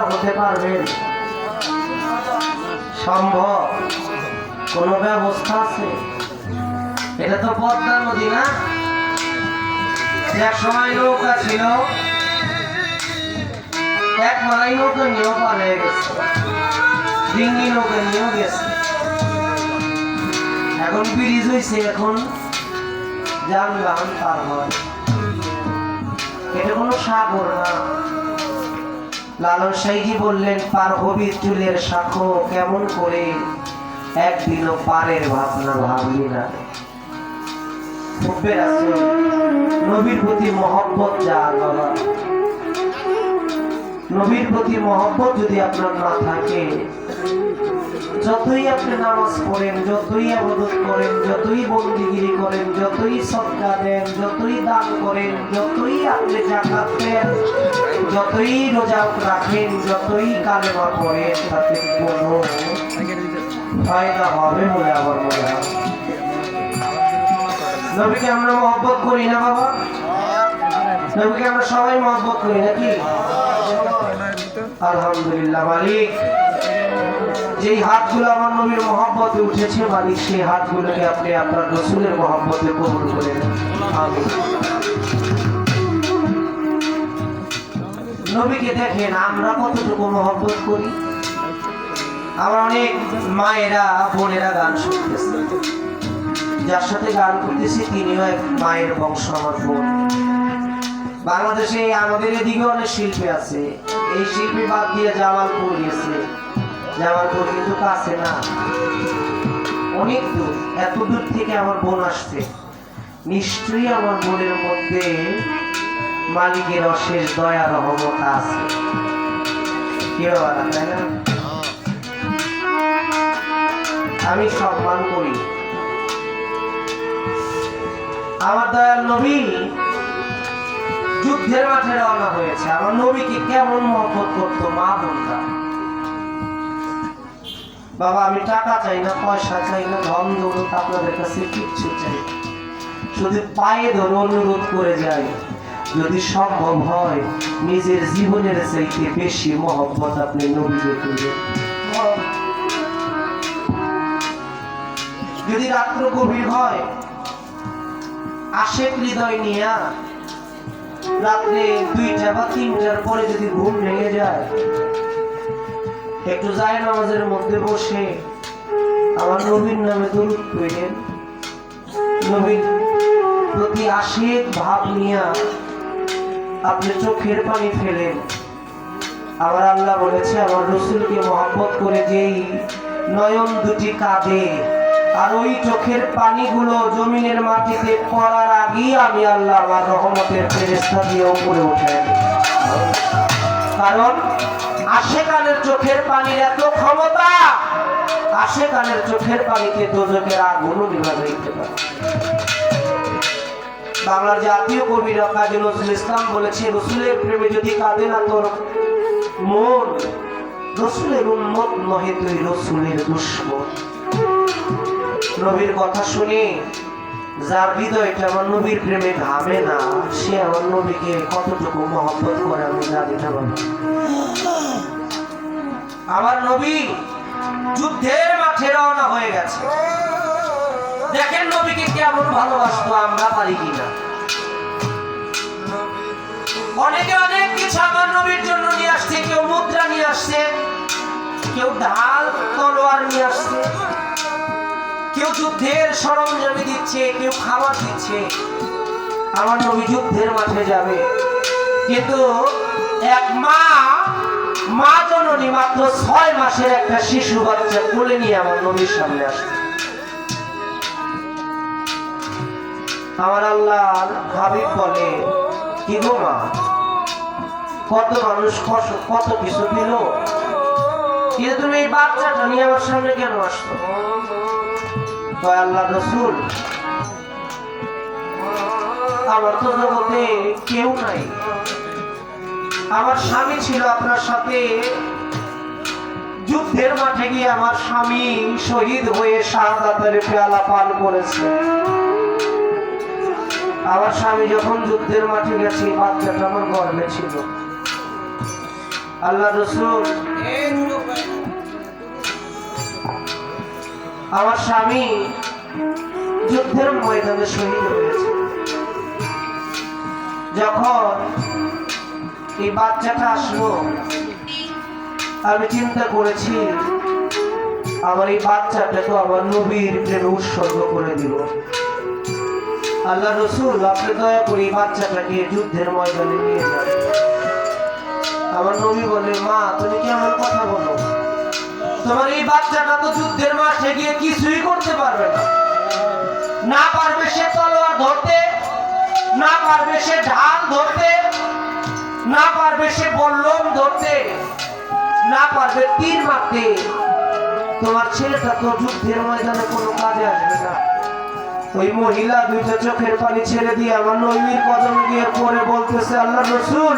পার হতে পারবেন সম্ভব। কোনো ব্যবস্থা আছে? এটা তো পদ্মা নদী না? এক সময় নৌকা ছিল। এক মালাই নৌকা নিয়েও পার হয়ে গেছে। ডিঙ্গি নৌকা নিয়েও গেছে। এখন ব্রিজ হয়েছে এখন যানবাহন পার হয়। এটা কোনো সাগর না। লালন সাইজি বললেন, পার হবি চুলের সাক্ষ কেমন করে? একদিনও পারের ভাবনা ভাবলি না। নবীর প্রতি মহব্বত যার নবীর প্রতি মহব্বত যদি আপনার না থাকে যতই আপনি নামাজ পড়েন, যতই আবাদত করেন, যতই বন্দিগিরি করেন, যতই সৎকা দেন, যতই দান করেন, যতই আপনি জাকাত দেন, যতই রোজা রাখেন, যতই কালেমা পড়েন, তাতে কোনো ফায়দা হবে বলে আমার মনে হয়। নবীকে আমরা মহব্বত করি না বাবা? নবীকে আমরা সবাই মহব্বত করি নাকি? আলহামদুলিল্লাহ, মালিক। যেই হাতগুলো আমার নবীর মহব্বতে উঠেছে মালিক, সেই হাতগুলোকে আপনি আপনার রসুলের মহব্বতে কবুল করে নেন। আমিন। নবীকে দেখেন, আমরা কতটুকু মহব্বত করি? আমার অনেক মায়েরা, বোনেরা গান শুনতেছে। যার সাথে গান করতেছি, তিনিও এক মায়ের বংশ আমার বোন। বাংলাদেশে আমাদের এদিকে অনেক শিল্পী আছে। এই শিল্পী বাদ দিয়ে জামালপুর গেছে। জামালপুর কিন্তু কাছে না। অনেক দূর, এত দূর থেকে আমার বোন আসছে। নিশ্চয়ই আমার বোনের মধ্যে মালিকের অশেষ দয়া রহমত আছে? আমি সম্মান করি। আমার দয়াল নবী যুদ্ধের মাঠে রওনা হয়েছে। আমার নবীকে কেমন মহব্বত করতো মা বোনরা। বাবা, আমি টাকা চাই না, পয়সা চাই না, ধন দৌলত আপনাদের কাছে কিচ্ছু চাই শুধু পায়ে ধরে অনুরোধ করে যাই, যদি সম্ভব হয় নিজের জীবনের চাইতে বেশি মহব্বত আপনি নবীকে করবেন। যদি রাত্র গভীর হয়, আশেক হৃদয় নিয়া রাত্রে দুইটা বা তিনটার পরে যদি ঘুম ভেঙে যায় একটু যায় নামাজের মধ্যে বসে। আমার নবীর নামে দরুদ কইলেন নবীর প্রতি আশেক ভাব নিয়া আপনি চোখের পানি ফেলেন। আমার আল্লাহ বলেছে, আমার রসুলকে মহব্বত করে যেই নয়ন দুটি কাঁদে, আর ওই চোখের পানিগুলো জমিনের মাটিতে পড়ার আগেই আমি আল্লাহ আমার রহমতের ফেরেস্তা দিয়ে উপরে উঠে। কারণ আশেকানের চোখের পানির এত ক্ষমতা, আশেকানের চোখের পানিতে দোজকের আগুনও দিতে পারে। বাংলার জাতীয় কবি কাজী নজরুল ইসলাম বলেছে, রসুলের প্রেমে যদি কাঁদে না তোর মন, রসুলের উন্মত নহে তুই রসুলের দুশ্মন। নবীর কথা শুনে যার হৃদয়টা আমার নবীর প্রেমে ঘামে না, সে আমার নবীকে কতটুকু মহব্বত করে আমি জানি না আমার নবী যুদ্ধের মাঠে রওনা হয়ে গেছে। দেখেন নবীকে কেমন ভালোবাসতো, আমরা পারি কিনা। অনেকে অনেক কিছু আমার নবীর জন্য নিয়ে আসছে, কেউ মুদ্রা নিয়ে আসছে, কেউ ঢাল, তলোয়ার নিয়ে আসছে, কেউ যুদ্ধের সরঞ্জামি দিচ্ছে, কেউ খাবার দিচ্ছে। আমার নবী যুদ্ধের মাঠে যাবে। কিন্তু এক মা মা জননী মাত্র ছয় মাসের একটা শিশু বাচ্চা কোলে নিয়ে আমার নবীর সামনে আসে। আমার আল্লাহ হাবিব বলে, কি গো মা? কত মানুষ কত কিছু দিল কিন্তু তুমি এই বাচ্চাটা নিয়ে আমার সামনে কেন কয় আল্লাহ রসুল, আমার তো জগতে কেউ নাই। আমার স্বামী ছিল আপনার সাথে। যুদ্ধের মাঠে গিয়ে আমার স্বামী শহীদ হয়ে শাহাদাতের পেয়ালা পান করেছে। আমার স্বামী যখন যুদ্ধের মাঠে গেছে বাচ্চাটা আমার গর্বে ছিল। আল্লাহ রসুল, আমার স্বামী যুদ্ধের ময়দানে শহীদ হয়েছে। যখন এই বাচ্চাটা আসলো আমি চিন্তা করেছি, আমার এই বাচ্চাটা তো আমার নবীর প্রেমে উৎসর্গ করে দিব আল্লাহ রসুল, আপনি দয়া করে এই বাচ্চাটাকে যুদ্ধের ময়দানে নিয়ে যান। আমার নবী বলে, মা, তুমি কেমন কথা বলো? তোমার এই বাচ্চাটা তো যুদ্ধের মাঠে গিয়ে কিছুই করতে পারবে না। না পারবে সে তলোয়ার ধরতে, না পারবে সে ঢাল ধরতে না পারবে সে বল্লম ধরতে, না পারবে তীর মারতে। তোমার ছেলেটা তো যুদ্ধের ময়দানে কোনো কাজে আসবে না। ওই মহিলা দুইটা চোখের পানি ছেড়ে দিয়ে আমার নৈমির কদম দিয়ে পরে বলতেছে, আল্লাহ রসুল,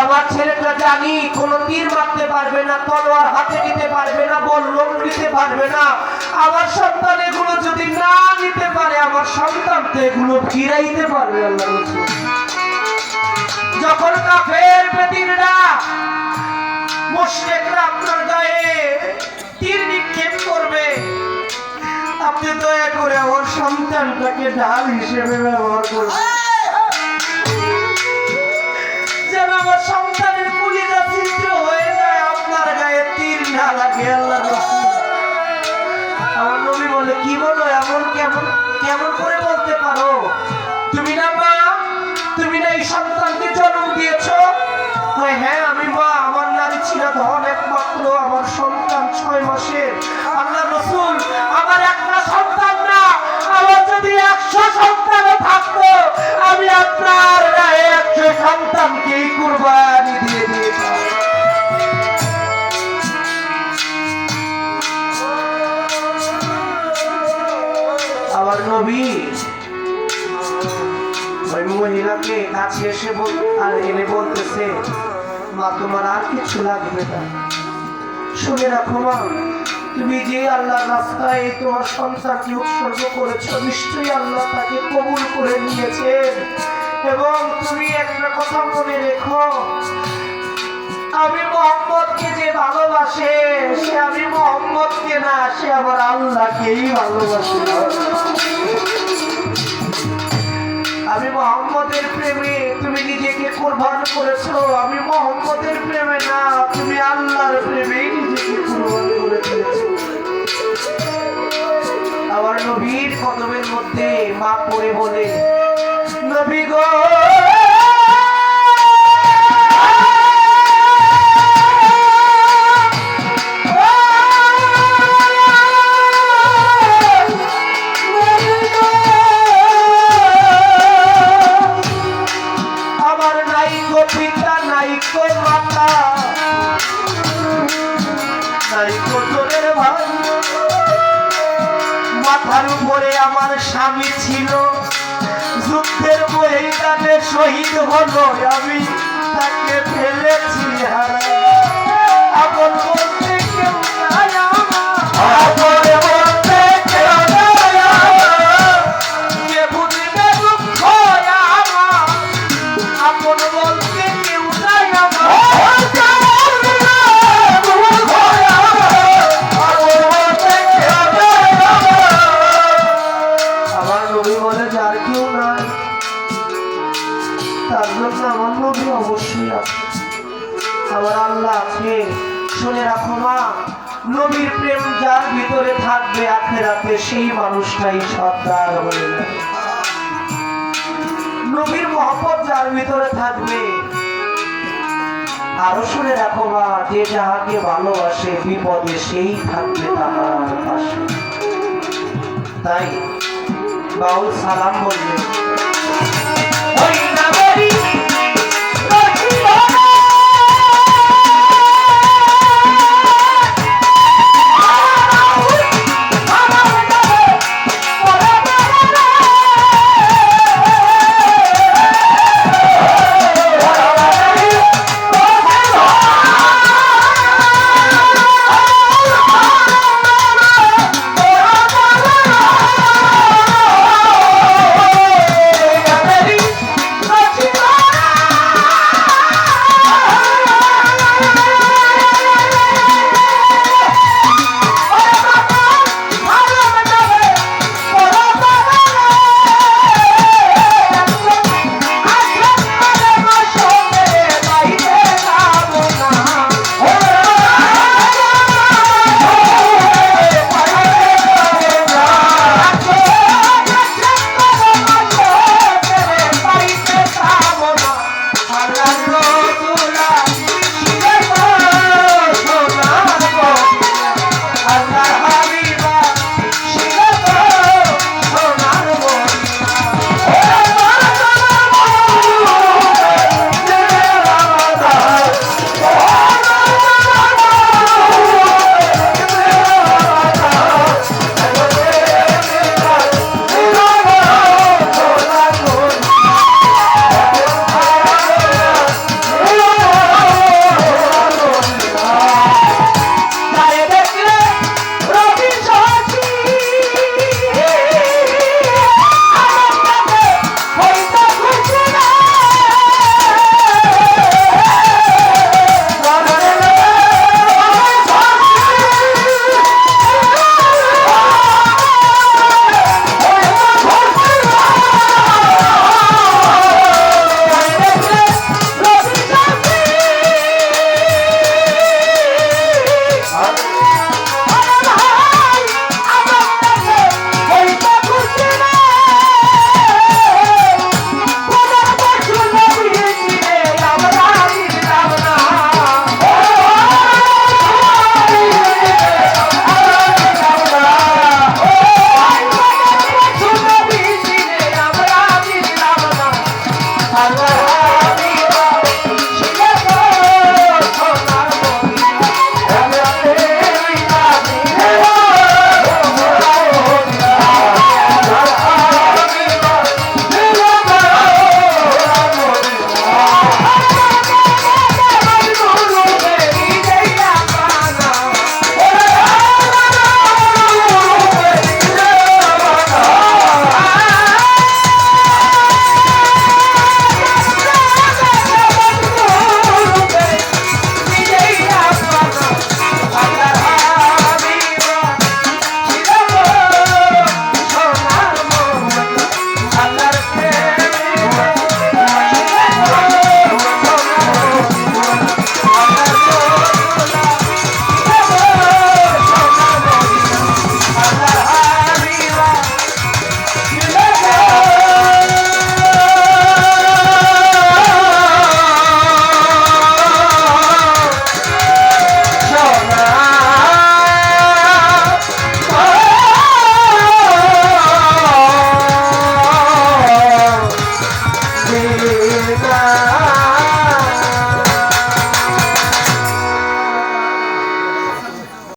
আমার ছেলেটা জানি কোনো তীর মারতে পারবে না, তলোয়ার হাতে নিতে পারবে না, বল্লম নিতে পারবে না। আমার সন্তান এগুলো যদি না নিতে পারে, আমার সন্তান তো এগুলো ফিরাইতে পারবে আল্লাহ রসুল। যখন কাফের বেদিনরা মুশরিকরা আপনার গায়ে তীর নিক্ষেপ করবে আপনি দয়া করে ওর সন্তানটাকে ঢাল হিসেবে ব্যবহার করবেন যেন আমার সন্তানের আপনার গায়ে একশো সন্তানকেই কুরবানি দিয়ে দিয়েছি। আমার নবী ওই মহিলাকে কাছে এসে আর এনে বলতেছে, মা, তোমার আর কিছু লাগবে না। শুনে রাখো, মা, তুমি যে আল্লাহ রাস্তায় তোমার সন্তানকে উৎসর্গ করেছ, নিশ্চয়ই আল্লাহ তাকে কবুল করে নিয়েছেন। এবং তুমি একটা কথা মনে রেখো। আমি মোহাম্মদকে যে ভালোবাসে, সে আমি মোহাম্মদকে না, সে আমার আল্লাহকেই ভালোবাসে। আমি মোহাম্মদের প্রেমে তুমি নিজেকে কোরবান করেছ। আমি মোহাম্মদের প্রেমে না, তুমি আল্লাহর প্রেমে নিজেকে কোরবান করে দিয়েছ। আমার নবীর কদমের মধ্যে মা পড়ে বলে মাথার উপরে আমার স্বামী ছিল। যুদ্ধের মহিলাতে শহীদ হলো আমি। তাকে ফেলেছি হারা আপন বলতে কেউ আমার। বিপদে সেই থাকবে তাহার পাশে। তাই বাউল সালাম বললেন